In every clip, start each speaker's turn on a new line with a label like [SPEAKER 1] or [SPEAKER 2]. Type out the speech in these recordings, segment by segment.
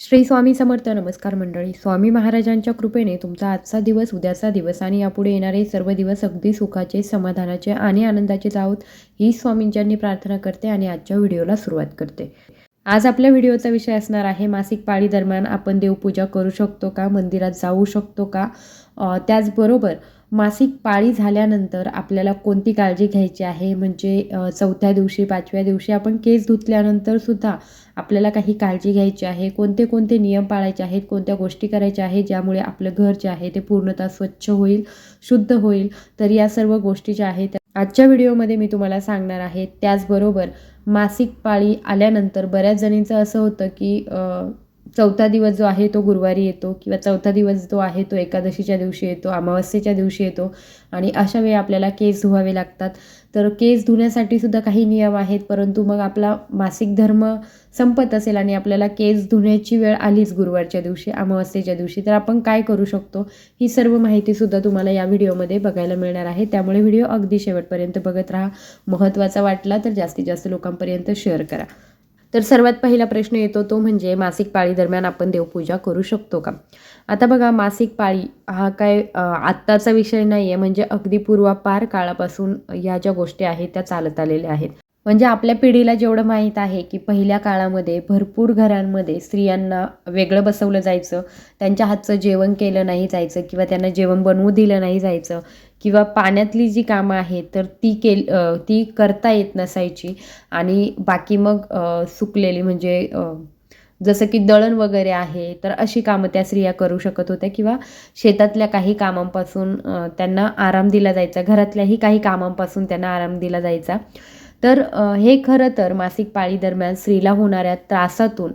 [SPEAKER 1] श्री स्वामी समर्थ नमस्कार मंडळी. स्वामी महाराजांच्या कृपेने तुमचा आजचा दिवस उद्याचा दिवस आणि यापुढे येणारे सर्व दिवस अगदी सुखाचे समाधानाचे आणि आनंदाचे जावोत ही स्वामींच्यांनी प्रार्थना करते आणि आजच्या व्हिडिओला सुरुवात करते. आज आपल्या व्हिडिओचा विषय असणार आहे मासिक पाळी दरम्यान आपण देवपूजा करू शकतो का मंदिरात जाऊ शकतो का? त्याचबरोबर मासिक पाळी झाल्यानंतर आपल्याला कोणती काळजी घ्यायची आहे? म्हणजे चौथ्या दिवशी पाचव्या दिवशी आपण केस धुतल्यानंतर सुद्धा आपल्याला काही काळजी घ्यायची आहे? कोणते कोणते नियम पाळायचे आहेत? कोणत्या गोष्टी करायच्या आहेत ज्यामुळे आपलं घर जे आहे ते पूर्णतः स्वच्छ होईल शुद्ध होईल? तर या सर्व गोष्टी ज्या आहेत आजच्या व्हिडिओमध्ये मी तुम्हाला सांगणार आहे. त्याचबरोबर मासिक पाळी आल्यानंतर बऱ्याच जणींचं असं होतं की चौथा दिवस जो आहे तो गुरुवारी येतो किंवा चौथा दिवस जो आहे तो एकादशीच्या दिवशी येतो अमावस्येच्या दिवशी येतो आणि अशा वेळी आपल्याला केस धुवावे लागतात. तर केस धुण्यासाठी सुद्धा काही नियम आहेत परंतु मग आपला मासिक धर्म संपत असेल आणि आपल्याला केस धुण्याची वेळ आलीच गुरुवारच्या दिवशी अमावस्येच्या दिवशी तर आपण काय करू शकतो? ही सर्व माहितीसुद्धा तुम्हाला या व्हिडिओमध्ये बघायला मिळणार आहे. त्यामुळे व्हिडिओ अगदी शेवटपर्यंत बघत राहा. महत्त्वाचा वाटला तर जास्तीत जास्त लोकांपर्यंत शेअर करा. तर सर्वात पहिला प्रश्न येतो तो म्हणजे मासिक पाळी दरम्यान आपण देवपूजा करू शकतो का? आता बघा मासिक पाळी हा काय आत्ताचा विषय नाही आहे म्हणजे अगदी पूर्वापार काळापासून या ज्या गोष्टी आहेत त्या चालत आलेल्या आहेत. म्हणजे आपल्या पिढीला जेवढं माहीत आहे की पहिल्या काळामध्ये भरपूर घरांमध्ये स्त्रियांना वेगळं बसवलं जायचं त्यांच्या हातचं जेवण केलं नाही जायचं किंवा त्यांना जेवण बनवू दिलं नाही जायचं किंवा पाण्यातली जी कामं आहेत तर ती केल ती करता येत नसायची आणि बाकी मग सुकलेली म्हणजे जसं की दळण वगैरे आहे तर अशी कामं त्या स्त्रिया करू शकत होत्या किंवा शेतातल्या काही कामांपासून त्यांना आराम दिला जायचा घरातल्याही काही कामांपासून त्यांना आराम दिला जायचा. तर हे खरं तर मासिक पाळी दरम्यान स्त्रीला होणाऱ्या त्रासातून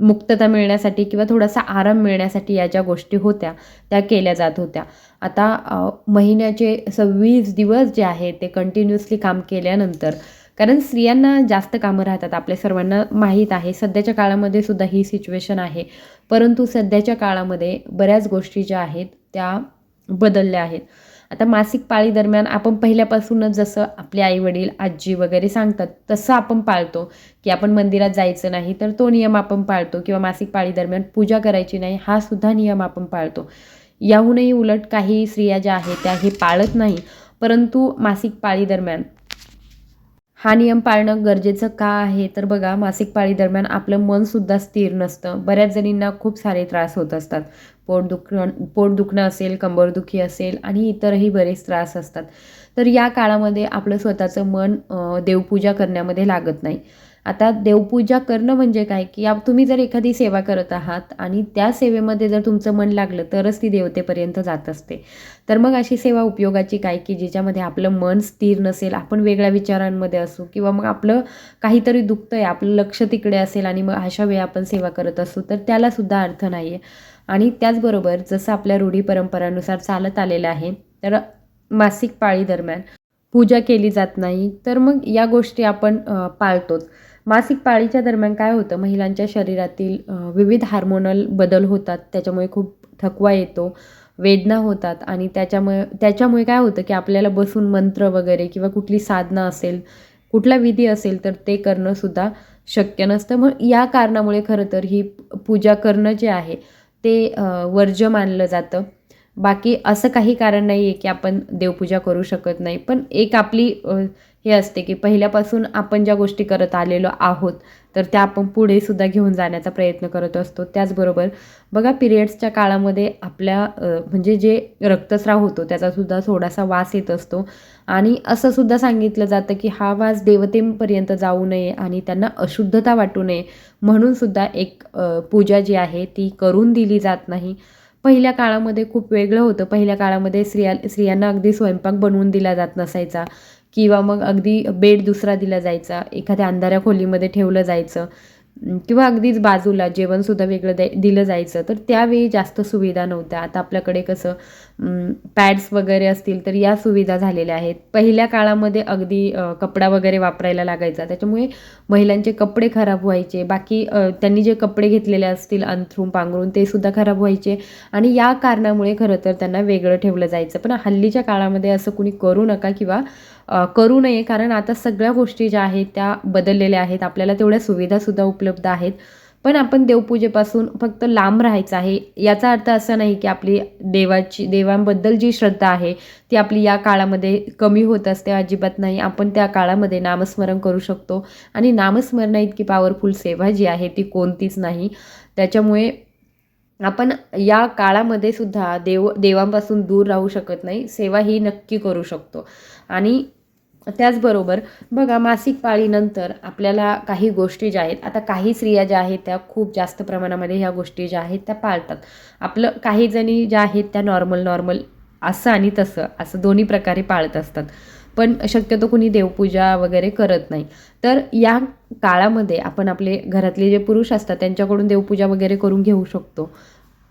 [SPEAKER 1] मुक्तता मिळण्यासाठी किंवा थोडासा आराम मिळण्यासाठी या ज्या गोष्टी होत्या त्या केल्या जात होत्या. आता महिन्याचे सव्वीस दिवस जे आहे ते कंटिन्युअसली काम केल्यानंतर कारण स्त्रियांना जास्त कामं राहतात आपल्या सर्वांना माहीत आहे सध्याच्या काळामध्ये सुद्धा ही सिच्युएशन आहे. परंतु सध्याच्या काळामध्ये बऱ्याच गोष्टी ज्या आहेत त्या बदलल्या आहेत. आता मासिक पाळी दरम्यान आपण पहिल्यापासूनच जसं आपले आईवडील आजी वगैरे सांगतात तसं आपण पाळतो की आपण मंदिरात जायचं नाही तर तो नियम आपण पाळतो किंवा मासिक पाळी दरम्यान पूजा करायची नाही हा सुद्धा नियम आपण पाळतो. याहूनही उलट काही स्त्रिया ज्या आहेत त्या हे पाळत नाही परंतु मासिक पाळी दरम्यान हा नियम पाळणं गरजेचं का आहे? तर बघा मासिक पाळी दरम्यान आपलं मनसुद्धा स्थिर नसतं. बऱ्याच जणींना खूप सारे त्रास होत असतात. पोट दुखणं पोट दुखणं असेल कंबरदुखी असेल आणि इतरही बरेच त्रास असतात. तर या काळामध्ये आपलं स्वतःचं मन देवपूजा करण्यामध्ये लागत नाही. आता देवपूजा करणं म्हणजे काय? की आप तुम्ही जर एखादी सेवा करत आहात आणि त्या सेवेमध्ये जर तुमचं मन लागलं तरच ती देवतेपर्यंत जात असते. तर मग अशी सेवा उपयोगाची काय? की ज्याच्यामध्ये आपलं मन स्थिर नसेल आपण वेगळ्या विचारांमध्ये असू किंवा मग आपलं काहीतरी दुखतं आहे आपलं लक्ष तिकडे असेल आणि मग अशा वेळी आपण सेवा करत असू तर त्यालासुद्धा अर्थ नाही आहे आणि त्याचबरोबर जसं आपल्या रूढी परंपरानुसार चालत आलेलं आहे तर मासिक पाळी दरम्यान पूजा केली जात नाही. तर मग या गोष्टी आपण पाळतोच. मासिक पाळीच्या दरम्यान काय होतं? महिलांच्या शरीरातील विविध हार्मोनल बदल होतात त्याच्यामुळे खूप थकवा येतो वेदना होतात आणि त्याच्यामुळे त्याच्यामुळे काय होतं की आपल्याला बसून मंत्र वगैरे किंवा कुठली साधना असेल कुठला विधी असेल तर ते करणंसुद्धा शक्य नसतं. मग या कारणामुळे खरं तर ही पूजा करणं जे आहे ते वर्ज वर्ज्य मानलं जातं. बाकी असं काही कारण नाही आहे की आपण देवपूजा करू शकत नाही. पण एक आपली हे असते की पहिल्यापासून आपण ज्या गोष्टी करत आलेलो आहोत तर त्या आपण पुढे सुद्धा घेऊन जाण्याचा प्रयत्न करत असतो. त्याचबरोबर बघा पिरियड्सच्या काळामध्ये आपल्या म्हणजे जे रक्तस्राव होतो त्याचासुद्धा थोडासा वास येत असतो. आणि असं सुद्धा सांगितलं जातं की हा वास देवतेपर्यंत जाऊ नये आणि त्यांना अशुद्धता वाटू नये म्हणून सुद्धा एक पूजा जी आहे ती करून दिली जात नाही. पहिल्या काळामध्ये खूप वेगळं होतं. पहिल्या काळामध्ये स्त्रिया स्त्रियांना अगदी स्वयंपाक बनवून दिला जात नसायचा. किंवा मग अगदी बेड दुसरा दिला जायचा एखाद्या अंधाऱ्या खोलीमध्ये ठेवलं जायचं किंवा अगदीच बाजूला जेवणसुद्धा वेगळं द्या दिलं जायचं तर त्यावेळी जास्त सुविधा नव्हत्या. आता आपल्याकडे कसं पॅड्स वगैरे असतील तर या सुविधा झालेल्या आहेत. पहिल्या काळामध्ये अगदी कपडा वगैरे वापरायला लागायचा. त्याच्यामुळे महिलांचे कपडे खराब व्हायचे. बाकी त्यांनी जे कपडे घेतलेले असतील अंथरूण पांघरून ते सुद्धा खराब व्हायचे. आणि या कारणामुळे खरं तर त्यांना वेगळं ठेवलं जायचं. पण हल्लीच्या काळामध्ये असं कुणी करू नका किंवा करू नये. कारण आता सगळ्या गोष्टी ज्या आहेत त्या बदललेल्या आहेत. आपल्याला तेवढ्या सुविधासुद्धा उपलब्ध आहेत. पण आपण देवपूजेपासून फक्त लांब राहायचं आहे. याचा अर्थ असा नाही की आपली देवाची देवांबद्दल जी श्रद्धा आहे ती आपली या काळामध्ये कमी होत असते. अजिबात नाही. आपण त्या काळामध्ये नामस्मरण करू शकतो. आणि नामस्मरणा इतकी पॉवरफुल सेवा जी आहे ती कोणतीच नाही. त्याच्यामुळे आपण या काळामध्ये सुद्धा देव देवांपासून दूर राहू शकत नाही. सेवा ही नक्की करू शकतो. आणि त्याचबरोबर बघा मासिक पाळीनंतर आपल्याला काही गोष्टी ज्या आहेत आता काही स्त्रिया ज्या आहेत त्या खूप जास्त प्रमाणामध्ये ह्या गोष्टी ज्या आहेत त्या पाळतात. आपलं काही जणी ज्या आहेत त्या नॉर्मल नॉर्मल असं आणि तसं असं दोन्ही प्रकारे पाळत असतात. पण शक्यतो कुणी देवपूजा वगैरे करत नाही. तर या काळामध्ये आपण आपले घरातले जे पुरुष असतात त्यांच्याकडून देवपूजा वगैरे करून घेऊ शकतो.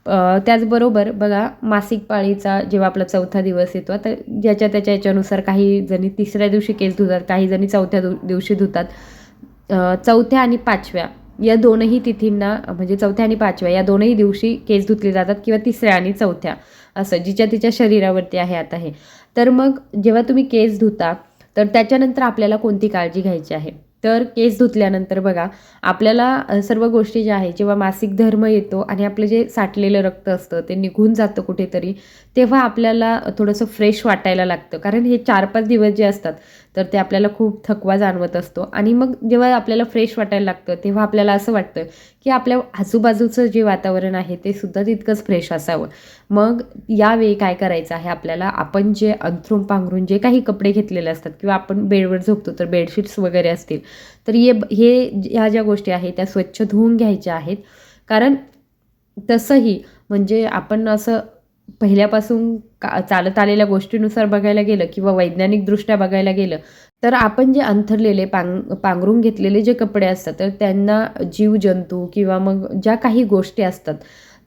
[SPEAKER 1] त्याचबरोबर बघा मासिक पाळीचा जेव्हा आपला चौथा दिवस येतो तर ज्याच्या त्याच्या याच्यानुसार काही जणी तिसऱ्या दिवशी केस धुतात काही जणी चौथ्या दिवशी धुतात. चौथ्या आणि पाचव्या या दोनही तिथींना म्हणजे चौथ्या आणि पाचव्या या दोनही दिवशी केस धुतले जातात किंवा तिसऱ्या आणि चौथ्या असं जिच्या तिच्या शरीरावरती आहे आता हे. तर मग जेव्हा तुम्ही केस धुता तर त्याच्यानंतर आपल्याला कोणती काळजी घ्यायची आहे? तर केस धुतल्यानंतर बघा आपल्याला सर्व गोष्टी ज्या आहेत जेव्हा मासिक धर्म येतो आणि आपलं जे साठलेलं रक्त असतं ते निघून जातं कुठेतरी तेव्हा आपल्याला थोडंसं फ्रेश वाटायला लागतं. कारण हे चार पाच दिवस जे असतात तर ते आपल्याला खूप थकवा जाणवत असतो. आणि मग जेव्हा आपल्याला फ्रेश वाटायला लागतं तेव्हा आपल्याला असं वाटतं की आपल्या आजूबाजूचं जे वातावरण आहे ते सुद्धा तितकंच फ्रेश असावं. मग यावेळी काय करायचं आहे आपल्याला? आपण जे अंथरूम पांघरून जे काही कपडे घेतलेले असतात किंवा आपण बेडवर झोपतो तर बेडशीट्स वगैरे असतील तर हे हे ह्या ज्या गोष्टी आहेत त्या स्वच्छ धुवून घ्यायच्या आहेत. कारण तसंही म्हणजे आपण असं पहिल्यापासून का चालत आलेल्या गोष्टीनुसार बघायला गेलं किंवा वैज्ञानिकदृष्ट्या बघायला गेलं तर आपण जे अंथरलेले पांग पांघरून घेतलेले जे कपडे असतात तर त्यांना जीवजंतू किंवा मग ज्या काही गोष्टी असतात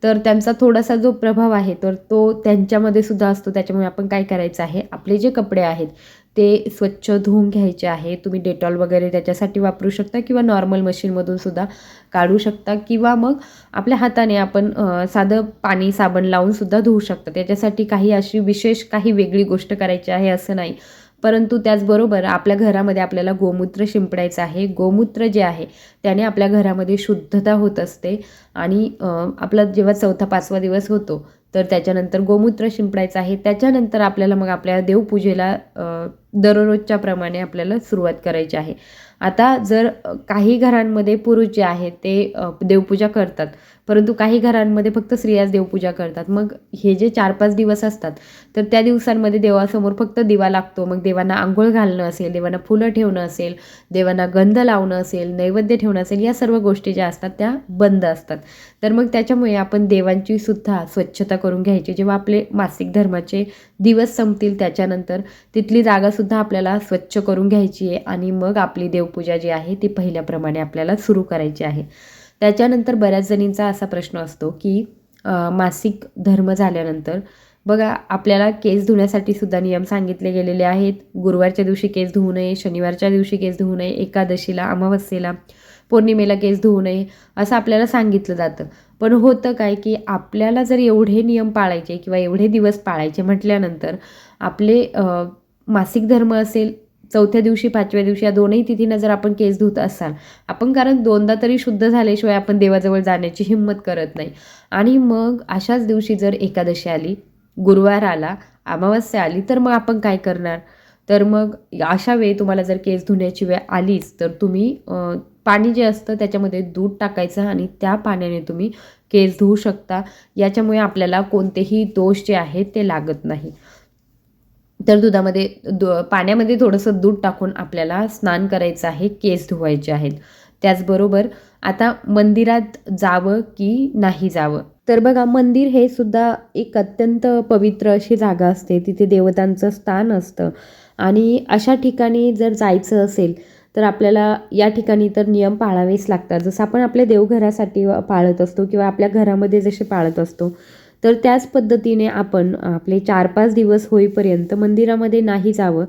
[SPEAKER 1] तर त्यांचा थोडासा जो प्रभाव आहे तर तो त्यांच्यामध्ये सुद्धा असतो. त्याच्यामुळे आपण काय करायचं आहे आपले जे कपडे आहेत ते स्वच्छ धुवून घ्यायचे आहे. तुम्ही डेटॉल वगैरे त्याच्यासाठी वापरू शकता किंवा नॉर्मल मशीनमधून सुद्धा काढू शकता किंवा मग आपल्या हाताने आपण साधं पाणी साबण लावून सुद्धा धुवू शकता. त्याच्यासाठी काही अशी विशेष काही वेगळी गोष्ट करायची आहे असं नाही. परंतु त्याचबरोबर आपल्या घरामध्ये आपल्याला गोमूत्र शिंपडायचं आहे. गोमूत्र जे आहे त्याने आपल्या घरामध्ये शुद्धता होत असते आणि आपला जेव्हा चौथा पाचवा दिवस होतो तर त्याच्यानंतर गोमूत्र शिंपडायचं आहे. त्याच्यानंतर आपल्याला मग आपल्या देवपूजेला दररोजच्या प्रमाणे आपल्याला सुरुवात करायची आहे. आता जर काही घरांमध्ये पुरुष जे आहेत ते देवपूजा करतात. परंतु काही घरांमध्ये फक्त स्त्रियाच देवपूजा करतात. मग हे जे चार पाच दिवस असतात तर त्या दिवसांमध्ये देवासमोर फक्त दिवा लागतो. मग देवांना आंघोळ घालणं असेल देवांना फुलं ठेवणं असेल देवांना गंध लावणं असेल नैवेद्य ठेवणं असेल या सर्व गोष्टी ज्या असतात त्या बंद असतात. तर मग त्याच्यामुळे आपण देवांची सुद्धा स्वच्छता करून घ्यायची. जेव्हा आपले मासिक धर्माचे दिवस संपतील त्याच्यानंतर तिथली जागासुद्धा आपल्याला स्वच्छ करून घ्यायची आहे आणि मग आपली देवपूजा जी आहे ती पहिल्याप्रमाणे आपल्याला सुरू करायची आहे. त्याच्यानंतर बऱ्याच जणींचा असा प्रश्न असतो की मासिक धर्म झाल्यानंतर बघा आपल्याला केस धुण्यासाठी सुद्धा नियम सांगितले गेलेले आहेत. गुरुवारच्या दिवशी केस धुवू नये शनिवारच्या दिवशी केस धुवू नये एकादशीला अमावस्येला पौर्णिमेला केस धुवू नये असं आपल्याला सांगितलं जातं. पण होतं काय की आपल्याला जर एवढे नियम पाळायचे किंवा एवढे दिवस पाळायचे म्हटल्यानंतर आपले मासिक धर्म असेल चौथ्या दिवशी पाचव्या दिवशी या दोनही तिथीनं जर आपण केस धुत असाल आपण कारण दोनदा तरी शुद्ध झाल्याशिवाय आपण देवाजवळ जाण्याची हिंमत करत नाही. आणि मग अशाच दिवशी जर एकादशी आली गुरुवार आला अमावस्या आली तर मग आपण काय करणार? तर मग अशा वेळी तुम्हाला जर केस धुण्याची वेळ आलीच तर तुम्ही पाणी जे असतं त्याच्यामध्ये दूध टाकायचं आणि त्या पाण्याने तुम्ही केस धुवू शकता. याच्यामुळे आपल्याला कोणतेही दोष जे आहेत ते लागत नाही तर दुधामध्ये दु पाण्यामध्ये थोडंसं दूध टाकून आपल्याला स्नान करायचं आहे केस धुवायचे आहेत. त्याचबरोबर आता मंदिरात जावं की नाही जावं? तर बघा मंदिर हे सुद्धा एक अत्यंत पवित्र अशी जागा असते. तिथे देवतांचं स्थान असतं. आणि अशा ठिकाणी जर जायचं असेल तर आपल्याला या ठिकाणी तर नियम पाळावेच लागतात. जसं आपण आपल्या देवघरासाठी पाळत असतो किंवा आपल्या घरामध्ये जसे पाळत असतो तर त्याच पद्धतीने आपण आपले चार पाच दिवस होईपर्यंत मंदिरामध्ये नाही जावं.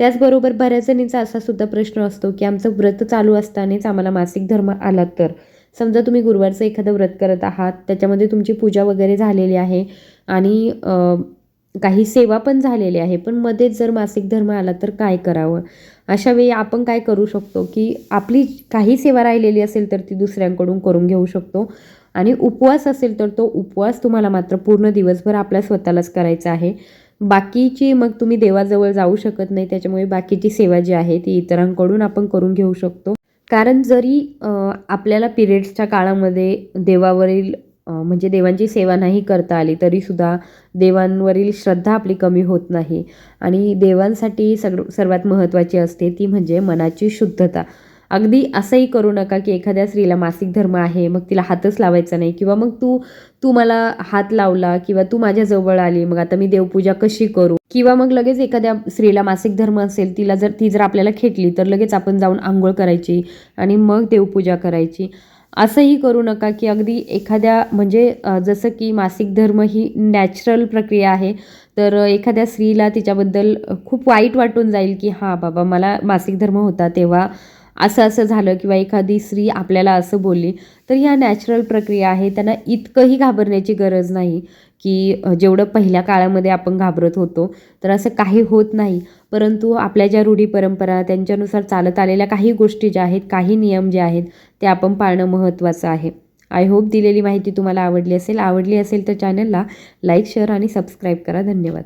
[SPEAKER 1] त्याचबरोबर बऱ्याच जणींचा असा सुद्धा प्रश्न असतो की आमचं व्रत चालू असतानाच आम्हाला मासिक धर्म आला तर. समजा तुम्ही गुरुवारचं एखादं व्रत करत आहात त्याच्यामध्ये तुमची पूजा वगैरे झालेली आहे आणि काही सेवा पण झालेली आहे पण मध्येच जर मासिक धर्म आला तर काय करावं? अशा वेळी आपण काय करू शकतो की आपली काही सेवा राहिलेली असेल तर ती दुसऱ्यांकडून करून घेऊ शकतो. आणि उपवास असेल तर तो उपवास तुम्हाला मात्र पूर्ण दिवसभर आपल्या स्वतःलाच करायचा आहे. बाकीची मग तुम्ही देवाजवळ जाऊ शकत नाही त्याच्यामुळे बाकीची सेवा जी आहे ती इतरांकडून आपण करून घेऊ शकतो. कारण जरी आपल्याला पिरियड्सच्या काळामध्ये देवावरील म्हणजे देवांची सेवा नाही करता आली तरीसुद्धा देवांवरील श्रद्धा आपली कमी होत नाही. आणि देवांसाठी सग सर्वात महत्त्वाची असते ती म्हणजे मनाची शुद्धता. अगदी असंही करू नका की एखाद्या स्त्रीला मासिक धर्म आहे मग तिला हातच लावायचा नाही किंवा मग तू तू मला हात लावला किंवा तू माझ्या जवळ आली मग आता मी देवपूजा कशी करू? किंवा मग लगेच एखाद्या स्त्रीला मासिक धर्म असेल तिला जर ती जर आपल्याला खेटली तर लगेच आपण जाऊन आंघोळ करायची आणि मग देवपूजा करायची. असंही करू नका की अगदी एखाद्या म्हणजे जसं की मासिक धर्म ही नॅचरल प्रक्रिया आहे तर एखाद्या स्त्रीला तिच्याबद्दल खूप वाईट वाटून जाईल की हां बाबा मला मासिक धर्म होता तेव्हा असं असं झालं किंवा एखादी स्त्री आपल्याला असं बोलली तर ह्या नॅचरल प्रक्रिया आहे. त्यांना इतकंही घाबरण्याची गरज नाही की जेवढं पहिल्या काळामध्ये आपण घाबरत होतो तर असं काही होत नाही. परंतु आपल्या ज्या रूढी परंपरा त्यांच्यानुसार चालत आलेल्या काही गोष्टी ज्या आहेत काही नियम जे आहेत ते आपण पाळणं महत्त्वाचं आहे. आय होप दिलेली माहिती तुम्हाला आवडली असेल. आवडली असेल तर चॅनलला लाईक शेअर आणि सबस्क्राईब करा. धन्यवाद.